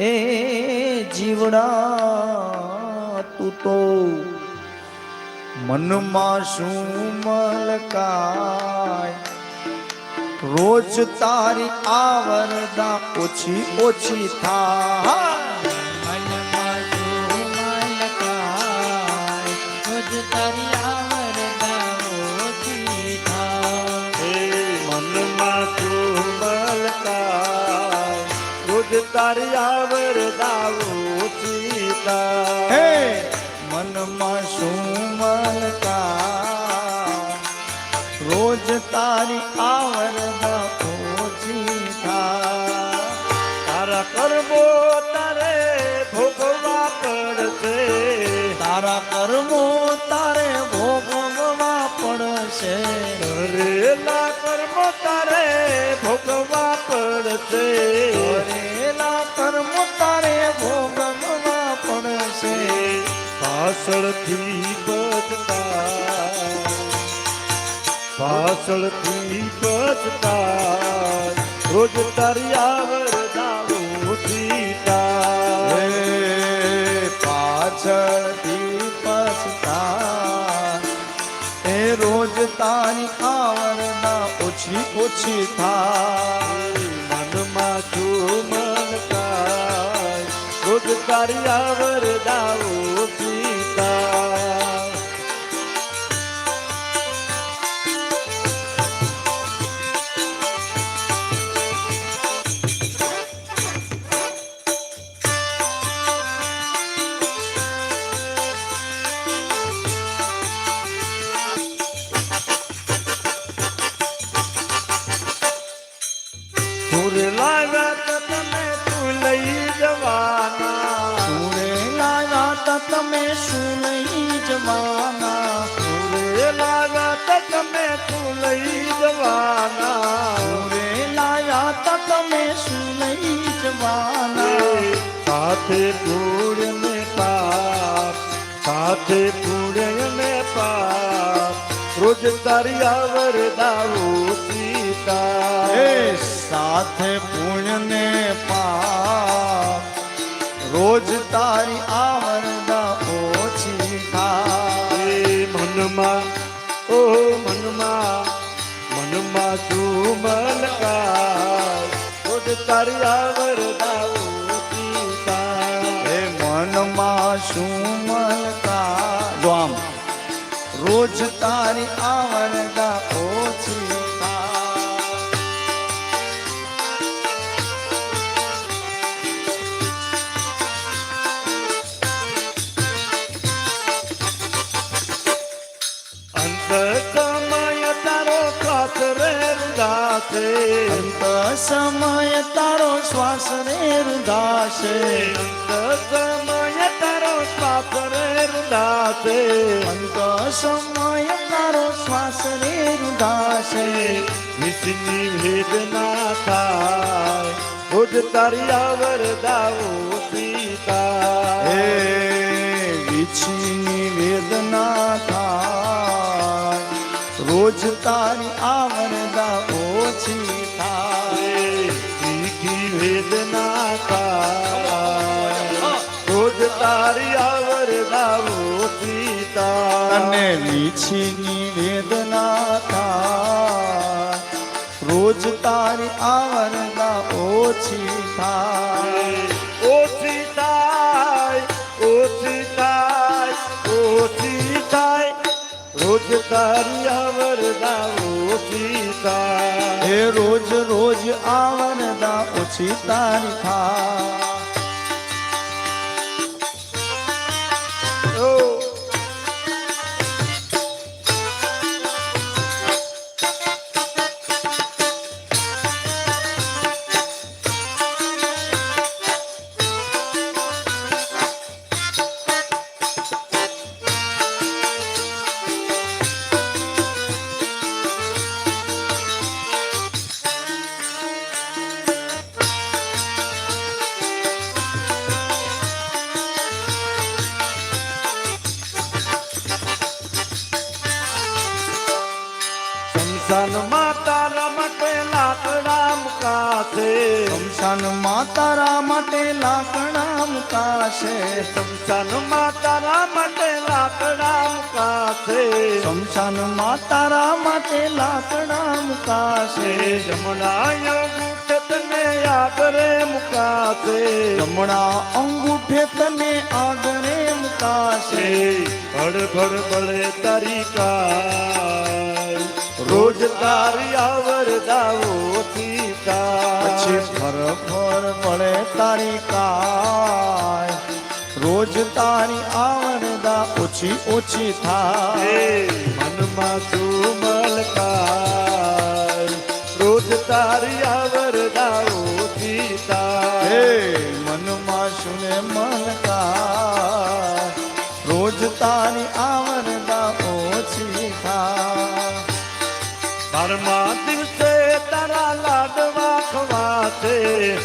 એ જીવડા તું તો મનમાં શું મલકાય? રોજ તારી આવરદા ઓછી ઓછી થાય. મનમાં શું મલકાય, રોજ તારી આવરદા તારી આવરદા ઓછી થાય. હે! મનમાં શું મલકાય રોજ તારી આવર દાવો ચીતા। તારા કર્મો તારે ભોગવા પડશે। તારા કર્મો તારે ભોગવવા પડશે। કરેલા કર્મ તારે ભોગવા પડશે। કર્મ તારે ભોગવવા પડશે. પાછળથી બચતા. પાછળથી બચતા. રોજ તારી ઓછી થાય. હે પાછળથી તારી આવરદા ઓછી ઓછી થાય મનમાં રોજ તારી આવરદા ઓછી થાય. સુર લાગ્યા તો તમે તું લઈ જવાના તમે શું લઈ જવાના? સુરે લાયા તો તમે શું લઈ જવાના? સુરે લાયા તો તમે શું લઈ જવાના? સાથે પૂર ને પાપ સાથે પૂર ને પાપ. રોજ તારી આવરદાઓ સીતા એ સાથે પૂર્ણ ને પાપ. રોજ તારી આવરદા તું મલકા રોજ તારી આવરદાઓ સીતા એ મનમાં શું મન કા રોજ તારી આવરદા રૂદાસે અંત સમય તારો શ્વાસ રે રુદાશે. અંત સમય તારો શ્વાસ રે રૂદાસે અંત સમય તારો શ્વાસ રે રુદાશે. વિષની વેદના થાય. રોજ તારી આવરદાઓ સીતા હે વિછીની વેદના થાય. રોજ તારી આવરદા ઓછી થાય તીખી વેદના તા રોજ તારી આવરદાઓ સીતા અને વીછીની વેદના થાય રોજ તારી આવરદા ઓછી થાય તારી આવરદા ઓછીતા હે રોજ રોજ આવરદા ઓછી તારી થાય તારા માટે લાકડા મુકાશે. શમશાનમાં તારા માટે લાકડા મુકાશે. શમશાનમાં તારા માટે લાકડા મુકાશે. જમણા અંગૂઠે તને આગરે મુકાશે. જમણા અંગૂઠે તને આગરે મુકાશે. ભડ ભડ ભળે તારી કાય. રોજ તારી આવર દાવો સીતા ફર મળે તારી કાય. રોજ તારી આવરદા ઓછી ઓછી થાય. મનમાં તું મલકાય રોજ તારી આવર ઓછી થાય. મનમાં શુને મલકાય રોજ તારી આવરદા ખવાશે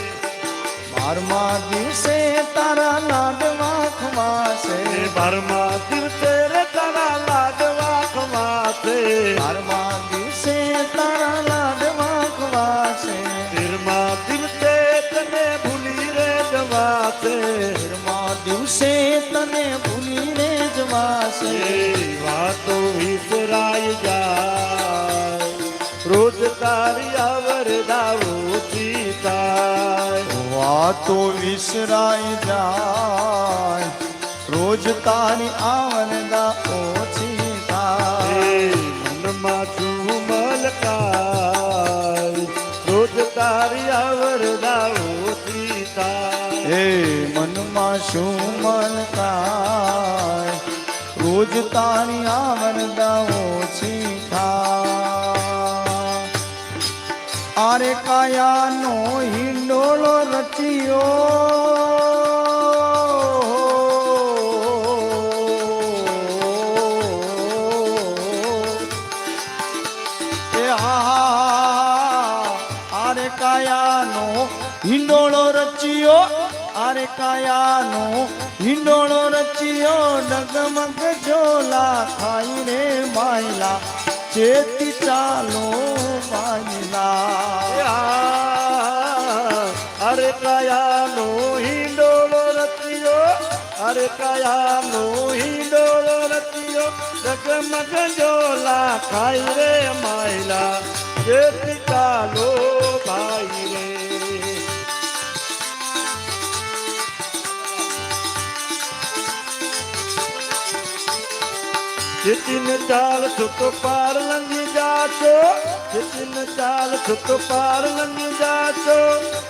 બારમા દિવસે તારા લાડવા ખમાશે. બારમા દિવસે રે તારા લાડવા ખમાશે. બારમા દિવસે તારા લાડવા ખમાશે. તેરમા દિવસે તને ભૂલી રે જવાશે. તેરમા દિવસે તને ભૂલીને જવાશે. એ વાતો વિસરાઈ જાય વાતો વિસરાઈ જાય. રોજ તારી આવરદા ઓછી થાય. મનમાં ઝુમલ મલકાય રોજ તારી આવર દાવો સીતાય હે મનમાં ઝુમલ મલકાય રોજ તારી આવરદા ઓછી થાય. આરે કાયાનો હિંડોળો રચ્યો. એ આ આરે કાયાનો હિંડોળો રચ્યો. આરે કાયાનો હિંડોળો રચ્યો. ડગમગ ઝોલા ખાઈ રે માયલા. ચેતી ચાલો માયલા. અરે કયાનો હિંડોળો રચ્યો. જગમગ જોલા ખાઈ રે માયલા. જેથી ચાલો ભાઈ રે. ચિતિન ચાલ છો તો પાર લંગી જાશો. ચિતિન ચાલ છો તો પાર લંગી જાશો.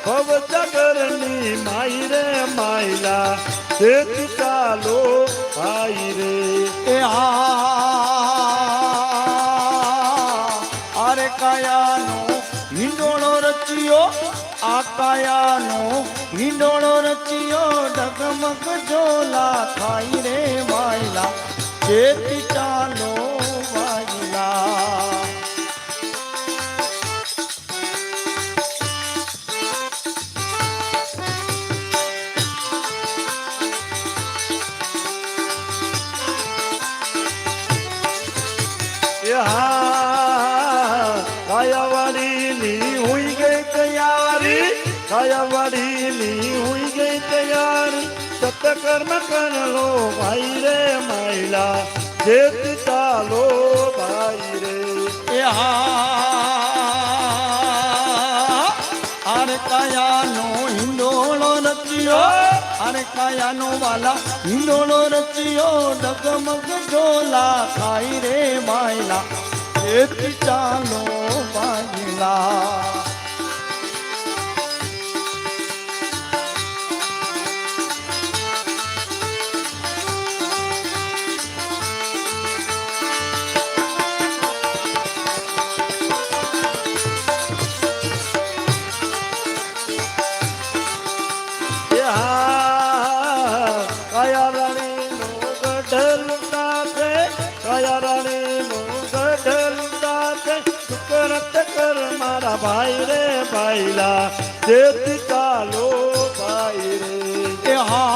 ભવ જગરની માઈ રે માયલા. તેથી ચાલો ભાઈ રે એ આ આરે કાયાનો હિંડોળો રચ્યો આ કાયાનો હિંડોળો રચ્યો ડગમગ ઝોલા ખાઈ રે માયલા ચાલો કાયાવાડીની હુઈ ગઈ તૈયારી સતકર્મ કરલો ભાઈ રે માયલા જેથી ચાલો ભાઈ રે. એ હા, આરે કાયાનો હિંડોળો રચ્યો અરે કાયાનો વાલા હિંડોળો રચ્યો, ડગમગ ઝોલા ખાઈ રે માયલા એથી ચાલો વાયલા સાથે સુકરત કર મારા ભાઈ રે ભાઈલા. જેથી ચાલો ભાઈ રે. હા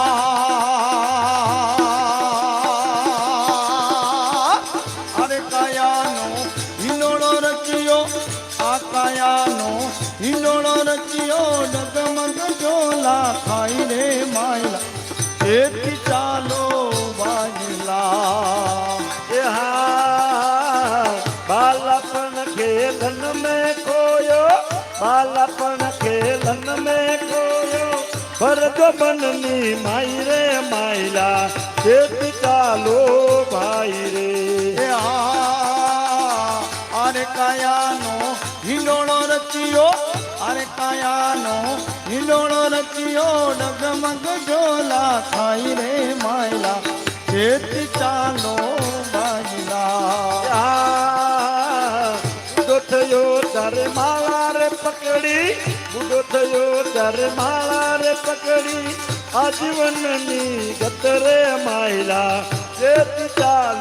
અરે કાયાનો હિંડોળો રચ્યો, આ કાયાનો હિંડોળો ચાલો બાલપણ ખેલન મેં કોયો ભરત બનની માઈ રે માયલા. તે ચાલો ભાઈ રે. અરે કાયાનો હિંડોળો રચ્યો. અરે કાયાનો હિંડોળો રચ્યો. ડગમગ જોલા થાય રે માયલા. ખેત ચાલો બાજલા દોઠયો ડર માલા પકડી બુડો થયો ત્યારે માળા રે પકડી આજીવનની ગત રે માયલા તેથી ચાલો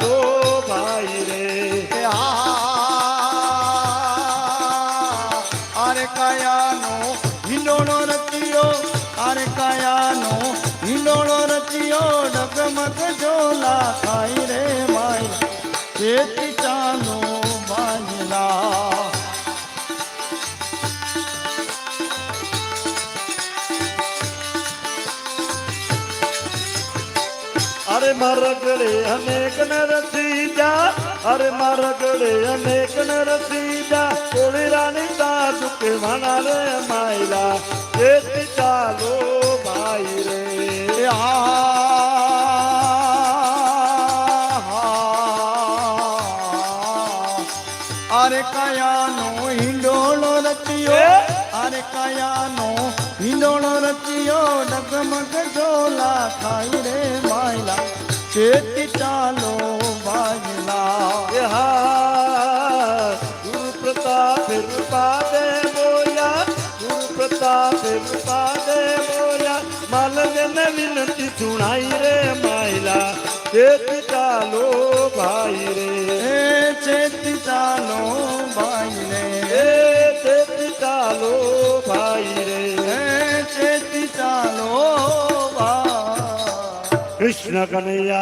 અરે મારા ગળે અનેક નર જા અરે મારા ગળે અનેક નર જા કોળી રાણી તા દુખે વાના રે માયલા એ ચાલો ભાઈ રે. આ અરે કયાનો હિંડોળો રચ્યો અરે કયાનો હિંડોળો રચ્યો ડગમગ ઝોલા ખાઈ રે માયલા. તેથી ચાલો બાજલા એ હા ગુરુ પ્રતાપ રૂપાદે બોલ્યા ગુરુ પ્રતાપ રૂપાદે બોલ્યા. માલજને વિનંતી સુણાઈ રે માયલા. તેથી ચાલો ભાઈ રે. એ ચેતી ચાલો ભાઈ રે. એ ચાલો ભાઈ રે. એ ચેતી ચાલો কৃষ্ণ কানাইয়া